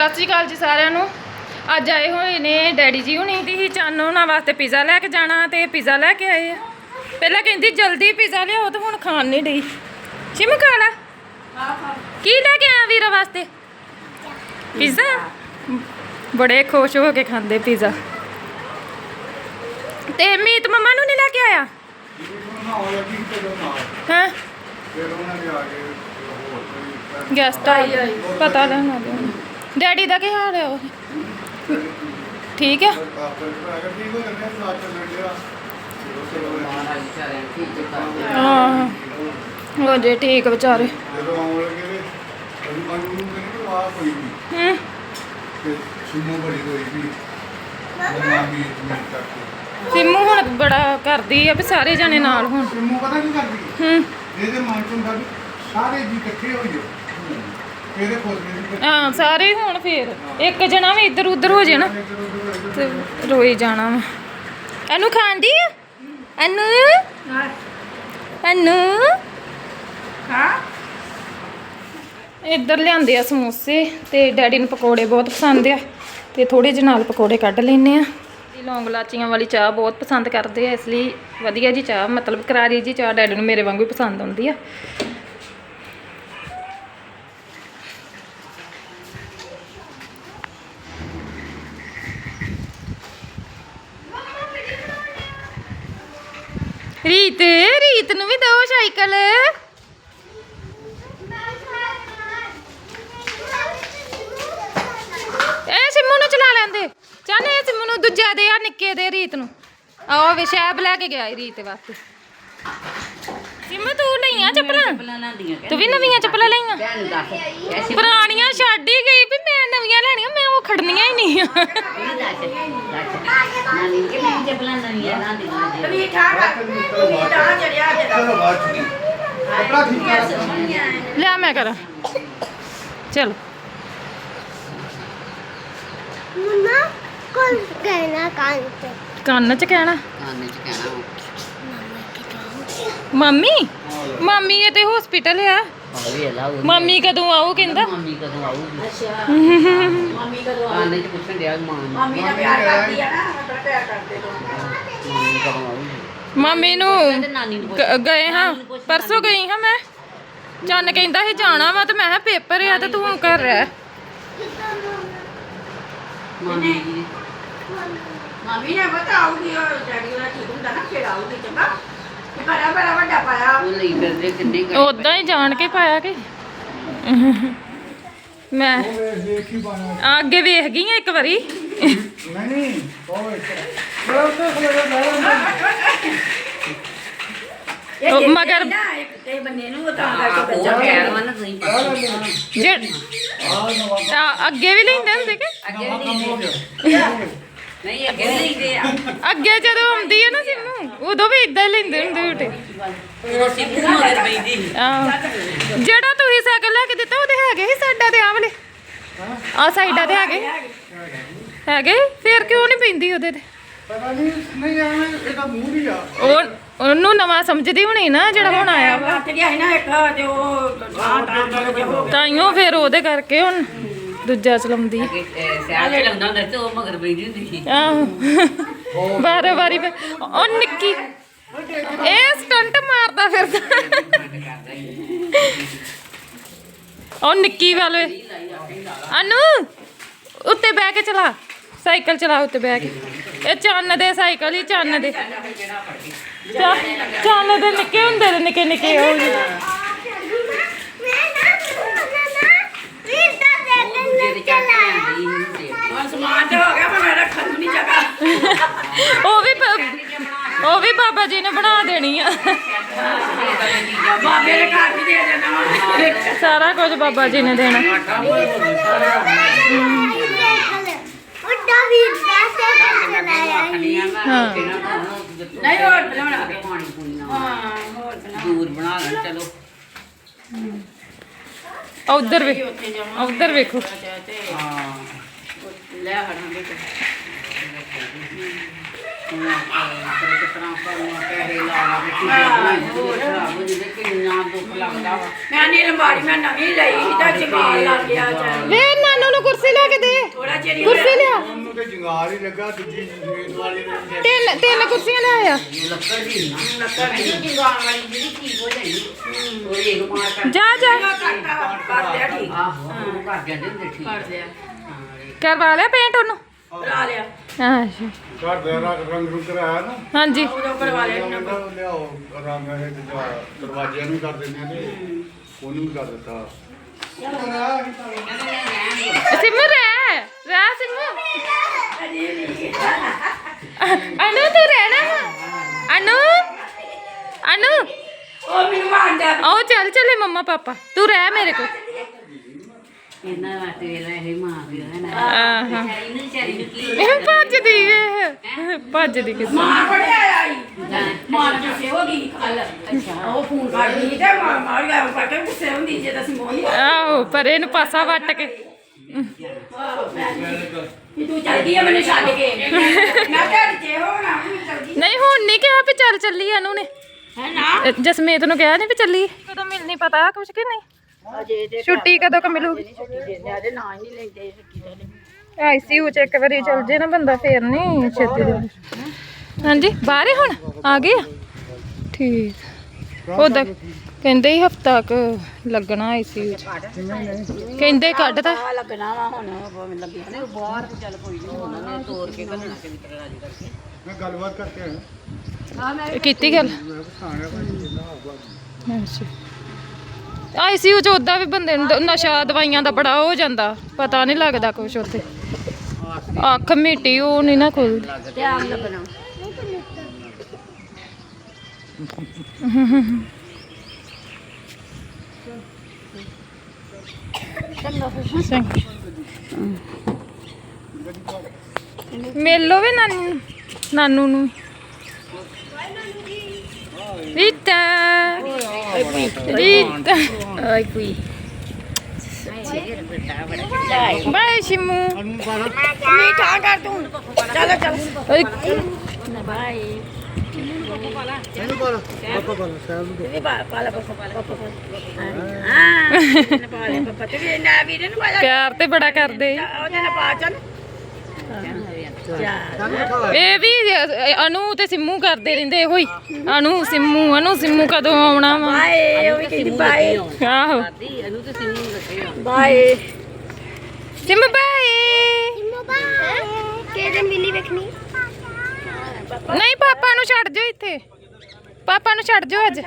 ਸਤਿ ਸ਼੍ਰੀ ਅਕਾਲ ਜੀ ਸਾਰਿਆਂ ਨੂੰ। ਅੱਜ ਆਏ ਹੋਏ ਨੇ ਡੈਡੀ ਜੀ ਹੁਣੀ ਦੀ ਚਾਨੋ ਉਹਨਾਂ ਵਾਸਤੇ ਪੀਜ਼ਾ ਲੈ ਕੇ ਜਾਣਾ ਤੇ ਪੀਜ਼ਾ ਲੈ ਕੇ ਆਏ ਆ। ਪਹਿਲਾਂ ਕਹਿੰਦੀ ਜਲਦੀ ਪੀਜ਼ਾ ਲਿਆਓ ਤੇ ਹੁਣ ਖਾਣ ਨਹੀਂ ਡਈ। ਸ਼ਿਮ ਖਾ ਲਾ। ਕੀ ਲੈ ਕੇ ਆਇਆ ਵੀਰਾ ਵਾਸਤੇ? ਪੀਜ਼ਾ ਬੜੇ ਖੁਸ਼ ਹੋ ਕੇ ਖਾਂਦੇ ਪੀਜ਼ਾ ਤੇ ਮੀਤ ਮੰਮਾ ਨੂੰ ਨਹੀਂ ਲੈ ਕੇ ਆਇਆ? ਹਾਂ? ਗੈਸਟ ਆਈ ਪਤਾ ਲੈਣਾ ਡੈਡੀ ਦਾ ਕੀ ਹਾਲ ਹੈ ਉਹ? ਠੀਕ ਹੈ ਹਾਂ। ਹੋ ਜੇ ਠੀਕ ਵਿਚਾਰੇ। ਹੂੰ। ਸਿੰਮੂ ਹੁਣ ਬੜਾ ਕਰਦੀ ਆ ਵੀ ਸਾਰੇ ਜਣੇ ਨਾਲ ਹੁਣ। ਸਿੰਮੂ ਪਤਾ ਕੀ ਕਰਦੀ? ਹੂੰ। ਇਹਦੇ ਮਨ ਚ ਹੁੰਦਾ ਵੀ ਸਾਰੇ ਜੀ ਇਕੱਠੇ ਹੋ ਜਾਓ ਇਹਦੇ ਹਾਂ ਸਾਰੇ ਹੁਣ ਫੇਰ। ਇੱਕ ਜਣਾ ਵੀ ਇੱਧਰ ਉੱਧਰ ਹੋ ਜੇ ਨਾ। ਤੇ ਰੋਈ ਜਾਣਾ ਵਾ ਇਹਨੂੰ ਖਾਂਦੀ ਆ ਅਨੂ? ਅਨੂ? ਹਾਂ। ਇੱਧਰ ਲਿਆਂਦੇ ਆ ਸਮੋਸੇ ਤੇ ਡੈਡੀ ਨੂੰ ਪਕੌੜੇ ਬਹੁਤ ਪਸੰਦ ਆ। ਤੇ ਥੋੜੇ ਜਿਹੇ ਨਾਲ ਪਕੌੜੇ ਕੱਢ ਲੈਨੇ ਆ। ਇਹ ਲੌਂਗ ਲਾਚੀਆਂ ਵਾਲੀ ਚਾਹ ਬਹੁਤ ਪਸੰਦ ਕਰਦੇ ਆ ਇਸ ਲਈ ਵਧੀਆ ਜੀ ਚਾਹ ਮਤਲਬ ਕਰਾਰੀ ਜੀ ਚਾਹ ਡੈਡੀ ਨੂੰ ਮੇਰੇ ਵਾਂਗੂ ਹੀ ਪਸੰਦ ਆਉਂਦੀ ਆ। ਰੀਤ ਰੀਤ ਨੂੰ ਵੀ ਦੋ ਸਾਈਕਲ। ਇਹ ਸਿੰਮੂ ਨੂੰ ਚਲਾ ਲੈਂਦੇ। ਚੱਲ ਇਹ ਸਿੰਮੂ ਨੂੰ ਦੂਜਾ ਦੇ ਆ ਨਿੱਕੇ ਦੇ ਰੀਤ ਨੂੰ। ਆਹ ਵੇ ਸ਼ੈਬ ਲੈ ਕੇ ਗਿਆ ਰੀਤ ਵਾਸਤੇ। ਸਿੰਮੂ ਤੂੰ ਲਈਆਂ ਚੱਪਲਾਂ? ਤੂੰ ਵੀ ਨਵੀਆਂ ਚੱਪਲਾਂ ਲਈਆਂ? ਪੁਰਾਣੀਆਂ ਛੱਡ ਹੀ ਗਈ ਵੀ ਮੈਂ ਨਵੀਆਂ ਲੈਣੀਆਂ ਖੜਨੀਆਂ ਹੀ ਨਹੀਂ। ਚਲੋ ਬਾਅਦ ਚ ਕਪੜਾ ਠੀਕ ਕਰ ਲਿਆ ਮੈਂ ਕਰਾਂ। ਚਲੋ। ਮਮਾ ਕੋਲ ਕਹਿਣਾ ਕੰਨ ਤੇ? ਕੰਨ ਚ ਕਹਿਣਾ। ਨਾਨੀ ਚ ਕਹਿਣਾ ਮੰਮੀ? ਮੰਮੀ ਇਹ ਤੇ ਹਸਪੀਟਲ ਆ। ਲਾ ਮੰਮੀ ਕਦੋਂ ਆਊ ਕਹਿੰਦਾ? ਮੰਮੀ ਕਦੋਂ ਆਊਗੀ? ਅੱਛਾ ਮੰਮੀ ਪੁੱਛਣ ਡਿਆ ਮਾਂ ਮੰਮੀ ਨਾਲ ਪਿਆਰ ਕਰਦੀ ਆ ਮੰਮੀ ਕਦੋਂ ਆਊਗੀ ਮੰਮੀ ਨੂੰ ਤੇ ਨਾਨੀ ਨੂੰ ਪੁੱਛ। ਗ- ਗਏ ਹਾਂ। ਪਰਸੋਂ ਗਈ ਹਾਂ ਮੈਂ। ਚੰਨ ਕਹਿੰਦਾ ਸੀ ਜਾਣਾ ਵਾ ਤੇ ਮੈਂ ਕਿਹਾ ਪੇਪਰ ਆ ਤੇ ਤੂੰ ਕਰ ਰਿਹਾ। ਮੰਮੀ ਜੀ। ਮੰਮੀ ਨੇ ਬਤਾਉਗੀ ਉਹ ਡੈਡੀ ਵਾਲਾ ਠੀਕ ਹੁੰਦਾ ਨਾ ਫਿਰ ਆਉਗੀ ਚੰਗਾ। ਤੇ ਬੜਾ ਬੜਾ ਵੱਡਾ ਪਾਇਆ। ਉਹ ਲਈ ਫਿਰਦੇ ਕਿੰਨੇ ਘੜੇ ਉਦਾਂ ਹੀ ਜਾਣ ਕੇ ਪਾਇਆ ਕਿ। ਮੈਂ ਹੀ ਆ ਅੱਗੇ ਵੇਖ ਗਈ ਆ ਇੱਕ ਵਾਰੀ। ਨਹੀਂ ਉਹ ਉੱਤੇ ਉਹ ਮਗਰ- ਬੰਨੇ ਨੂੰ ਤਾਂ ਕਰਕੇ ਬੱਚਾ ਆ ਨਵਾਂ ਆ, ਅੱਗੇ ਵੀ ਲੈਂਦੇ ਹੁੰਦੇ ਕਿ? ਅੱਗੇ ਨਵਾਂ ਕੰਮ ਹੋ ਨਹੀਂ ਗਿਆ। ਨਹੀਂ ਅੱਗੇ ਨਹੀਂ ਗਏ ਆ। ਅੱਗੇ ਜਦੋਂ ਆਉਂਦੀ ਹੈ ਨਾ ਉਦੋਂ ਵੀ ਇਦਾਂ ਹੀ ਲੈਂਦੇ ਹੁੰਦੇ ਝੂਟੇ ਪੈਂਦੀ ਸੀ ਆਹ। ਜਿਹੜਾ ਤੁਸੀਂ ਸਾਈਕਲ ਲੈ ਕੇ ਦਿੱਤਾ ਉਹਦੇ ਹੈਗੇ ਸੀ ਸਾਈਡਾਂ ਤੇ ਆ ਵਾਲੇ? ਆ ਸਾਈਡਾਂ ਤੇ ਹੈਗੇ? ਹੈਗੇ? ਫੇਰ ਕਿਉਂ ਨਹੀਂ ਪੈਂਦੀ ਉਹਦੇ ਤੇ? ਪਤਾ ਨਹੀਂ ਨਹੀਂ ਐਵੇਂ ਇਹਦਾ ਮੂੰਹ ਹੀ ਆ। ਉਹ ਉਹਨੂੰ ਨਵਾਂ ਸਮਝਦੀ ਹੋਣੀ ਨਾ ਜਿਹੜਾ ਹੁਣ ਆਇਆ ਵਾ। ਲੱਟ ਗਿਆ ਸੀ ਨਾ ਇੱਕ ਤੇ ਉਹ ਹੋ ਤਾਈਓ ਫਿਰ ਉਹਦੇ ਕਰਕੇ ਹੁਣ ਦੂਜਾ ਚਲਾਉਂਦੀ। ਸਿਆਲ ਚ ਲਾਉਂਦਾ ਹੁੰਦਾ ਸੀ ਤੇ ਉਹ ਮਗਰ ਹੁੰਦੀ ਸੀ। ਆਹੋ। ਬਾਰੇ ਵਾਰੀ ਉਹ ਨਿੱਕੀ। ਇਹ ਸਟੰਟ ਮਾਰਦਾ ਫਿਰਦਾ। ਉਹ ਨਿੱਕੀ ਵਾਲੇ ਅਨੂ, ਉੱਤੇ ਬਹਿ ਕੇ ਚਲਾ। ਸਾਈਕਲ ਚਲਾ ਉੱਤੇ ਬਹਿ ਕੇ। ਇਹ ਚੰਨ ਦੇ ਸਾਈਕਲ ਹੀ ਚੰਨ ਦੇ। ਚਾ- ਚੰਨ ਦੇ ਨਿੱਕੇ ਹੁੰਦੇ ਨੇ, ਨਿੱਕੇ ਨਿੱਕੇ ਉਹ ਜਿਹੇ। ਮੈਂ ਨਾ ਨਾ ਨਾ ਰੀਤਾ ਦੇ ਜਿਹਦੇ ਚੱਕ ਲੈਂਦੀ ਹੁੰਦੀ ਹੁਣ ਸਮਾਨ ਤੇ ਹੋ ਗਿਆ ਪਰ ਮੈਂ ਰੱਖਣ ਨੂੰ ਨਹੀਂ ਜਗ੍ਹਾ ਉਹ ਵੀ ਬ- ਉਹ ਵੀ ਬਾਬਾ ਜੀ ਨੇ ਬਣਾ ਦੇਣੀ ਆ। ਬਾਬੇ ਦੇ ਘਰ ਵੀ ਦੇ ਦੇਣਾ। ਸਾਰਾ ਕੁਝ ਬਾਬਾ ਜੀ ਨੇ ਦੇਣਾ। ਉੱਡਾ ਵੀ ਦਾਸੇ ਚਲਾਇਆ ਖੰਡੀਆਂ ਦਾ ਹਾਂ। ਕਿਹਨਾਂ ਦਾ ਨਹੀਂ ਹੋਰ ਬਣਾਉਣਾ ਪਾਣੀ ਪੂਣੀ ਨਾਲ। ਹਾਂ ਹੋਰ ਬਣਾ ਦੂਰ ਬਣਾ ਲੈਣ ਚਲੋ। ਉਧਰ ਵੇ ਵੇਖੋ। ਹਾਂ। ਲੈ ਹੜਾਂਗੇ ਤੇ ਹੁਣ ਆਪਣੇ ਕਿਸ ਤਰ੍ਹਾਂ ਕਰਨਾ ਪੈਸੇ ਲਾਣਾ ਵੀ ਚੀਜ਼ਾਂ ਬਣਾਈ ਹੋਰ ਖਰਾਬ ਹੋ ਜਿਹਦੇ ਕਿੰਨਾ ਦੁੱਖ ਲੱਗਦਾ ਵਾ ਮੈਂ ਨੀ ਲੰਬਾੜੀ ਮੈਂ ਨਵੀਂ ਲਈ ਸੀ ਤਾਂ ਜਮਾਲ ਲੱਗ ਗਿਆ ਚਾਹ ਵੇ ਨਾਨੂ ਨੂੰ ਸਿੰਮੂ ਕੁਰਸੀ ਲੈ ਕੇ ਦੇ। ਥੋੜਾ ਚਿਰ ਹੀ ਕੁਰਸੀ ਲਿਆ। ਉਹਨੂੰ ਤੇ ਜੰਗਾਲ ਹੀ ਲੱਗਾ ਦੂਜੀ ਜ਼ਮੀਨ ਵਾਲੀ ਨੇ ਤਿੰਨ ਤਿੰਨ ਕੁਰਸੀਆਂ ਲੈ ਆ ਲੱਕੜ ਦੀ ਨਾ। ਲੱਕੜ ਦੀ ਜੰਗਾਲ ਵਾਲੀ ਜਿਹੜੀ ਠੀਕ ਹੋ। ਜਾਣੀ ਉਹ ਇਹ ਮਾਰ ਕਰ ਜਾ ਜਾ। ਕਰਤਾ ਕਰ ਦਿਆ ਠੀਕ। ਆਹੋ ਉਹ ਕਰ ਜਾਂਦੇ ਹੁੰਦੇ ਠੀਕ। ਕਰ ਦਿਆ ਕਰਵਾ ਲਿਆ ਪੇਂਟ ਉਹਨੂੰ। ਕਰਾ ਲਿਆ। ਅੱਛਾ। ਘਰ ਦੇ ਰੰਗ ਰੰਗ ਰੁੰਗ ਕਰਾਇਆ ਨਾ। ਹਾਂਜੀ। ਉਦੋਂ ਕਰਵਾ ਲਿਆ। ਉਹਨਾਂ ਦਾ ਲਿਆਓ। ਰੰਗ ਇਹ ਦੂਜਾ ਦਰਵਾਜ਼ਿਆਂ ਨੂੰ ਵੀ ਕਰ ਦਿੰਦੇ ਨੇ ਉਹਨੂੰ ਵੀ ਕਰ ਦਿੱਤਾ। ਸਿੰਮੂ ਰਹਿ। ਰਹਿ ਸਿੰਮੂ। ਅਨੂ ਤੂੰ ਰਹਿਣਾ ਵਾ? ਅਨੂ? ਅਨੂ? ਉਹ ਮੈਨੂੰ ਮਾਰਦਾ। ਆਓ ਚੱਲ ਚੱਲੇ ਮੰਮਾ ਪਾਪਾ। ਤੂੰ ਰਹਿ ਮੇਰੇ ਕੋਲ। ਇਹਨਾਂ ਵਾਸਤੇ ਵੇਲਾ ਇਹ ਮਾਂ ਵੀ ਹੈ ਨਾ। ਆਹਾਂ। ਇਹਨੂੰ ਵਿਚਾਰੀ ਨੂੰ ਕੀ ਇਹ ਭੱਜਦੀ ਭੱਜਦੀ ਕਿਸ ਮਾਰ ਬੜਿਆ ਆਈ ਮਾਰ ਗੁੱਸੇ ਹੋ ਗਈ। ਕੱਲ ਅੱਛਾ ਉਹ ਫੋਨ ਕਰਦੀ ਤੇ ਮਾਰ ਮਾਰ ਗਿਆ ਉਹ ਕਰਕੇ ਗੁੱਸੇ ਹੁੰਦੀ ਜੇ ਤਾਂ ਮੋਹ ਨਹੀਂ ਆਹੋ ਪਰ ਇਹਨੂੰ ਪਾਸਾ ਵੱਟ ਕੇ। ਕਿ ਤੂੰ ਚੱਲ ਗਈ ਆ ਮੈਨੂੰ ਛੱਡ ਕੇ। ਮੈਂ ਕਿਹਾ ਜੇ ਹੋਣਾ ਮੈਂ ਚੱਲ ਗਈ। ਨਹੀਂ ਹੁਣ ਨਹੀਂ ਕਿਹਾ ਵੀ ਚੱਲ ਚੱਲੀ ਅਨੂ ਨੇ। ਹੈ ਨਾ? ਅ, ਜਸਮੀਤ ਨੂੰ ਕਿਹਾ ਨਹੀਂ ਵੀ ਚੱਲੀ? ਕਦੋਂ ਮਿਲਣੀ ਪਤਾ ਕੁਛ ਕਿ ਨਹੀਂ? ਛੁੱਟੀ ਕਦੋਂ ਕ ਮਿਲੂਗੀ? ਆਈਸੀਯੂ ਚ ਇੱਕ ਵਾਰੀ ਚੱਲ ਜੇ ਨਾ ਬੰਦਾ ਫੇਰ ਨਹੀਂ ਛੇਤੀ ਦੇ ਹਾਂਜੀ ਬਾਹਰ ਹੁਣ? ਆ ਗਏ ਆ? ਠੀਕ। ਉਹਦਾ ਕਹਿੰਦੇ ਹੀ ਹਫਤਾ ਕ ਲੱਗਣਾ ਆਈਸੀਯੂ ਚ। ਕਹਿੰਦੇ ਕੱਢਦਾ ਲੱਗਣਾ ਵਾ ਹੁਣ ਭਾਵੇਂ ਲੱਗੀ ਨੇ ਬਾਹਰ ਤੇ ਚੱਲ ਕੋਈ ਨਹੀਂ ਉਹਨਾਂ ਨੇ ਤੋੜ ਕੇ ਘੱਲਣਾ ਕਿ ਵਿਤਰ ਰਾਜੀ ਕਰਕੇ। ਮੈਂ ਗੱਲਬਾਤ ਕਰਕੇ ਆਇਆ। ਕੀਤੀ ਗੱਲ? ਮੈਂ ਪਛਾਣਿਆ ਭਾਈ ਜਿੰਨਾ ਹੋਊਗਾ। ਆਈਸੀਯੂ ਚ ਉਦਾਂ ਵੀ ਬੰਦੇ ਨੂੰ ਨਸ਼ਾ ਦਵਾਈਆਂ ਦਾ ਬੜਾ ਹੋ ਜਾਂਦਾ। ਪਤਾ ਨਹੀਂ ਲੱਗਦਾ ਕੁਛ ਉੱਥੇ। ਅੱਖ ਮਿੱਟੀ ਉਹ ਨਹੀਂ ਨਾ ਖੁੱਲਦੀ। ਧਿਆਨ ਲੱਗਣਾ ਮਿਲ ਵੀ ਨਾਨੂ ਨਾਨੂ ਨੂੰ। ਰੀਤਾ ਆਈ ਕੋਈ ਬਾਏ ਸ਼ਿਮੂ। ਮੀਠਾ ਕਰ ਤੂੰ। ਚੱਲ ਚੱਲ। ਓਏ, ਬਾਏ ਇਹਨੂੰ ਕਰ ਪਾਪਾ ਕਰ ਸਾਹਿਬ ਨੂੰ ਵੀ ਪਾ ਪਾ ਲੈ ਪਪਾ ਪਾ ਲੈ। ਪਪਾ ਹਾਂ। ਪਾ ਲੈ ਪਪਾ ਤੇ ਵੀ ਨਾ ਵੀਰੇ ਨੂੰ ਪਾ ਲੈ। ਪਿਆਰ ਤੇ ਬੜਾ ਕਰਦੇ। ਈ। ਉਹਦੇ ਨਾਲ ਪਾ ਚੱਲ ਚੱਲ। ਇਹ ਵੀ ਅਨੂ ਤੇ ਸਿੰਮੂ ਕਰਦੇ ਰਹਿੰਦੇ ਇਹੋ ਹੀ। ਅਨੂ ਸਿੰਮੂ ਅਨੂ ਸਿੰਮੂ ਕਦੋਂ ਆਉਣਾ ਵਾ? ਬਾਏ ਉਹ ਵੀ ਕਹਿੰਦੀ ਬਾਏ। ਆਹੋ। ਦੀ ਇਹਨੂੰ ਤੇ ਸਿੰਨੀ ਨੂੰ ਰੱਖੇ ਆ ਬਾਏ। ਸਿੰਮੂ ਬਾਏ। ਕਿਹਦੇ ਮਿਲੀ ਵੇਖਣੀ? ਨਹੀਂ ਪਾਪਾ ਨੂੰ ਛੱਡ ਜਾਓ ਇੱਥੇ। ਪਾਪਾ ਨੂੰ ਛੱਡ ਜਾਓ ਅੱਜ।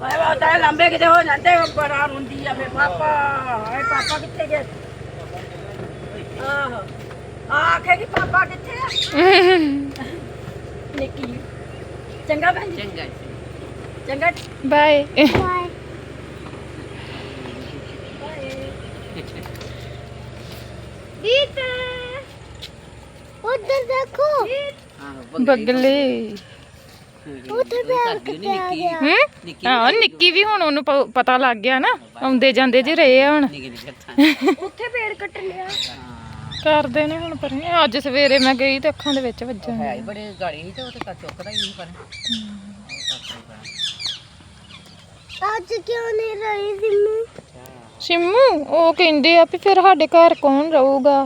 ਬਾਏ ਬਾਏ ਤਾਂ ਲੰਬੇ ਕਿਤੇ ਹੋ ਜਾਂਦੇ ਬੜਾ ਰੋਂਦੀ ਆ ਫੇ ਪਾਪਾ ਹਾਏ ਪਾਪਾ ਕਿੱਥੇ ਗਏ? ਆਹੋ। ਆਖੇ ਕਿ ਪਾਪਾ ਕਿੱਥੇ ਆ? ਨਿੱਕੀ ਚੰਗਾ ਭੈਣ ਜੀ। ਚੰਗਾ ਚੰਗਾ। ਬਾਏ ਬਾਏ ਦੀਤ ਉਧਰ ਦੇਖੋ। ਆਹੋ ਬਗਲੇ ਆ ਗਿਆ ਹੂੰ? ਨਿੱਕੀ ਵੀ ਹੁਣ ਉਹਨੂੰ ਪਤਾ ਲੱਗ ਗਿਆ ਨਾ। ਆਉਂਦੇ ਜਾਂਦੇ ਜੇ ਰਹੇ ਆ ਹੁਣ। ਉੱਥੇ ਪੇੜ ਕੱਟ ਲਿਆ। ਕਰਦੇ ਨੇ ਹੁਣ ਪਰ ਅੱਜ ਸਵੇਰੇ ਮੈਂ ਗਈ ਤੇ ਅੱਖਾਂ ਦੇ ਵਿੱਚ ਵੱਜਣ ਹੈ ਹੀ ਬੜੇ ਗਾੜੀ ਸੀ ਤੇ ਉਹ ਤੇ ਕਰ ਚੁੱਕਦਾ ਹੀ ਨਹੀਂ ਪਰ। ਅੱਜ ਕਿਉਂ ਨਹੀਂ ਰਹੀ ਸਿੰਮੂ? ਸਿੰਮੂ ਉਹ ਕਹਿੰਦੇ ਆ ਵੀ ਫਿਰ ਸਾਡੇ ਘਰ ਕੌਣ ਰਹੂਗਾ?